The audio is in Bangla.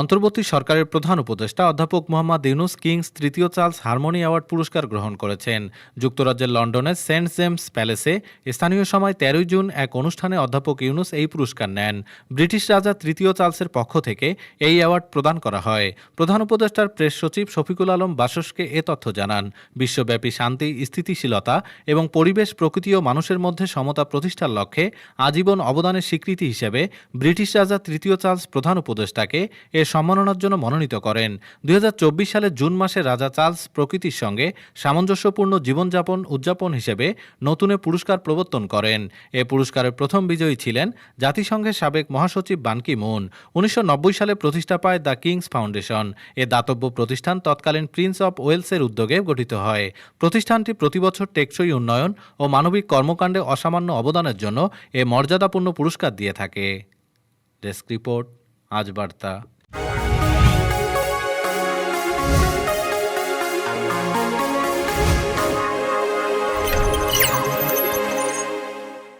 অন্তর্বর্তী সরকারের প্রধান উপদেষ্টা অধ্যাপক মোহাম্মদ ইউনুস কিংস তৃতীয় চার্লস হারমোনি অ্যাওয়ার্ড পুরস্কার গ্রহণ করেছেন। যুক্তরাজ্যের লন্ডনের সেন্ট জেমস প্যালেসে স্থানীয় সময় তেরোই জুন এক অনুষ্ঠানে অধ্যাপক ইউনুস এই পুরস্কার নেন। ব্রিটিশ রাজা তৃতীয় চার্লসের পক্ষ থেকে এই অ্যাওয়ার্ড প্রদান করা হয়। প্রধান উপদেষ্টার প্রেস সচিব শফিকুল আলম বাসসকে এ তথ্য জানান। বিশ্বব্যাপী শান্তি, স্থিতিশীলতা এবং পরিবেশ প্রকৃতি ও মানুষের মধ্যে সমতা প্রতিষ্ঠার লক্ষ্যে আজীবন অবদানের স্বীকৃতি হিসেবে ব্রিটিশ রাজা তৃতীয় চার্লস প্রধান উপদেষ্টাকে এ সম্মাননার জন্য মনোনীত করেন। দুই হাজার চব্বিশ সালের জুন মাসে রাজা চার্লস প্রকৃতির সঙ্গে সামঞ্জস্যপূর্ণ জীবনযাপন উদযাপন হিসেবে নতুনে পুরস্কার প্রবর্তন করেন। এ পুরস্কারের প্রথম বিজয়ী ছিলেন জাতিসংঘের সাবেক মহাসচিব বান কি মুন। উনিশশো নব্বই সালে প্রতিষ্ঠা পায় দ্য কিংস ফাউন্ডেশন। এ দাতব্য প্রতিষ্ঠান তৎকালীন প্রিন্স অব ওয়েলসের উদ্যোগে গঠিত হয়। প্রতিষ্ঠানটি প্রতিবছর টেকসই উন্নয়ন ও মানবিক কর্মকাণ্ডে অসামান্য অবদানের জন্য এ মর্যাদাপূর্ণ পুরস্কার দিয়ে থাকে। ডেস্ক রিপোর্ট, আজ বার্তা। Bye.